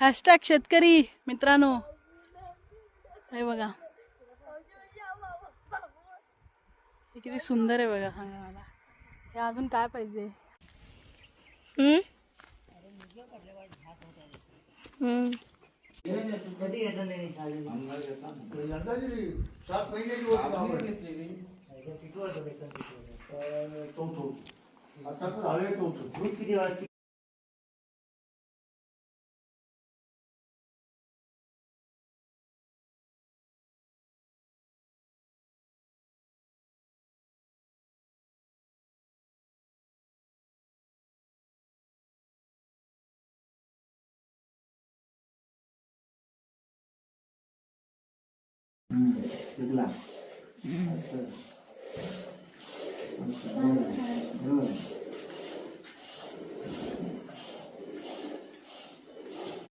Hashtag शेतकरी मित्रांनो. हे बघा. हे किती सुंदर आहे बघा. सांगा मला हे. अजून काय पाहिजे? सात Good luck. Mm.